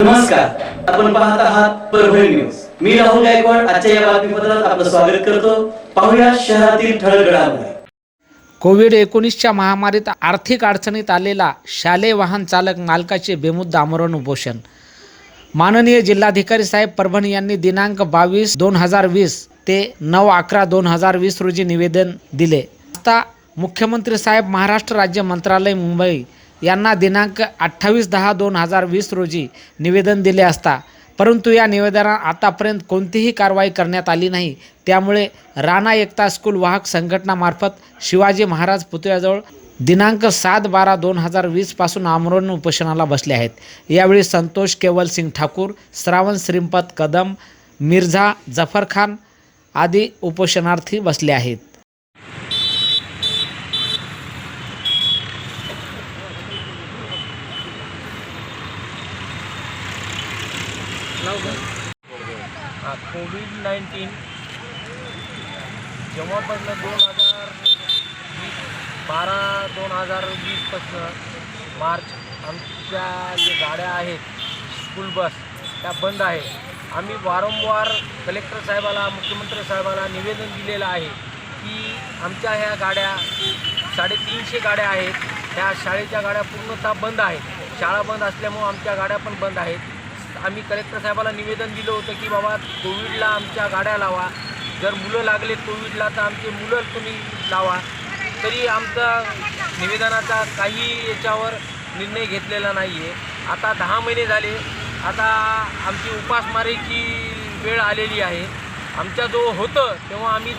नमस्कार. आपण पाहत आहात परभणी न्यूज. मी राहुल गायकवाड. आजच्या या बातमीपत्रात आपलं स्वागत करतो. पाहूया शहरातील ठळक घडामोडी कोविड एकोणीसच्या महामारीत आर्थिक अडचणीत आलेला शालेय वाहन चालक मालकाचे बेमुद्दा आमरण उपोषण. माननीय जिल्हाधिकारी साहेब परभणी यांनी दिनांक बावीस दोन हजार वीस ते नऊ अकरा दोन हजार वीस रोजी निवेदन दिले. आता मुख्यमंत्री साहेब महाराष्ट्र राज्य मंत्रालय मुंबई यांना दिनांक अठ्ठावीस दहा दोन हजार वीस रोजी निवेदन दिले असता. परंतु या निवेदनात आतापर्यंत कोणतीही कारवाई करण्यात आली नाही. त्यामुळे राणा एकता स्कूल वाहक संघटनामार्फत शिवाजी महाराज पुतळ्याजवळ दिनांक सात बारा दोन हजार वीसपासून आमरण उपोषणाला बसले आहेत. यावेळी संतोष केवल सिंग ठाकूर श्रावण श्रीमपत कदम मिर्झा जफर खान आदी उपोषणार्थी बसले आहेत. हा कोविड नाईन्टीन जेव्हापासनं दोन हजार वीस बारा दोन हजार वीसपासून मार्च आमच्या जे गाड्या आहेत स्कूल बस त्या बंद आहे. आम्ही वारंवार कलेक्टर साहेबाला मुख्यमंत्री साहेबाला निवेदन दिलेलं आहे की आमच्या ह्या गाड्या साडेतीनशे गाड्या आहेत. त्या शाळेच्या गाड्या पूर्णतः बंद आहेत. शाळा बंद असल्यामुळं आमच्या गाड्या पण बंद आहेत. आम्ही कलेक्टर साहेबाला निवेदन दिलं होतं की बाबा कोविडला आमच्या गाड्या लावा. जर मुलं लागले कोविडला तर आमचे मुलं तुम्ही लावा. तरी आमचा निवेदनाचा काही याच्यावर निर्णय घेतलेला नाही आहे आता दहा महिने झाले. आता आमची उपासमारीची वेळ आलेली आहे. आमच्या जो होतं तेव्हा आम्ही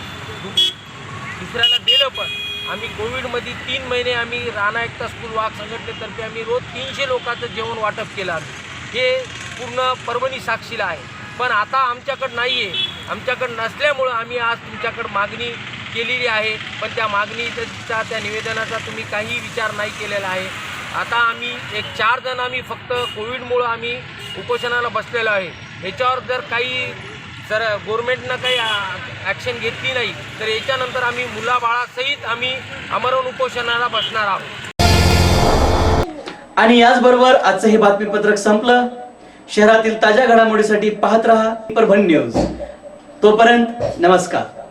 दुसऱ्याला दिलं पण. आम्ही कोविडमध्ये तीन महिने आम्ही राणा एकता स्कूल वाघ संघटनेतर्फे आम्ही रोज तीनशे लोकांचं जेवण वाटप केलं आम्ही. हे पूर्ण परभणी साक्षीला आहे. पण आता आमच्याकडं नाही आहे आमच्याकडं नसल्यामुळं आम्ही आज तुमच्याकडं मागणी केलेली आहे. पण त्या मागणीचा त्या निवेदनाचा तुम्ही काही विचार नाही केलेला आहे. आता आम्ही एक चार जण आम्ही फक्त कोविडमुळं आम्ही उपोषणाला बसलेलो आहे. याच्यावर जर काही जर गव्हर्मेंटनं काही ॲक्शन घेतली नाही तर याच्यानंतर आम्ही मुलाबाळासहित आम्ही आमरण उपोषणाला बसणार आहोत. आणि याचबरोबर आजचं हे बातमीपत्रक संपलं. शहरातील ताज्या घडामोडीसाठी पाहत रहा परभणी न्यूज. तोपर्यंत नमस्कार.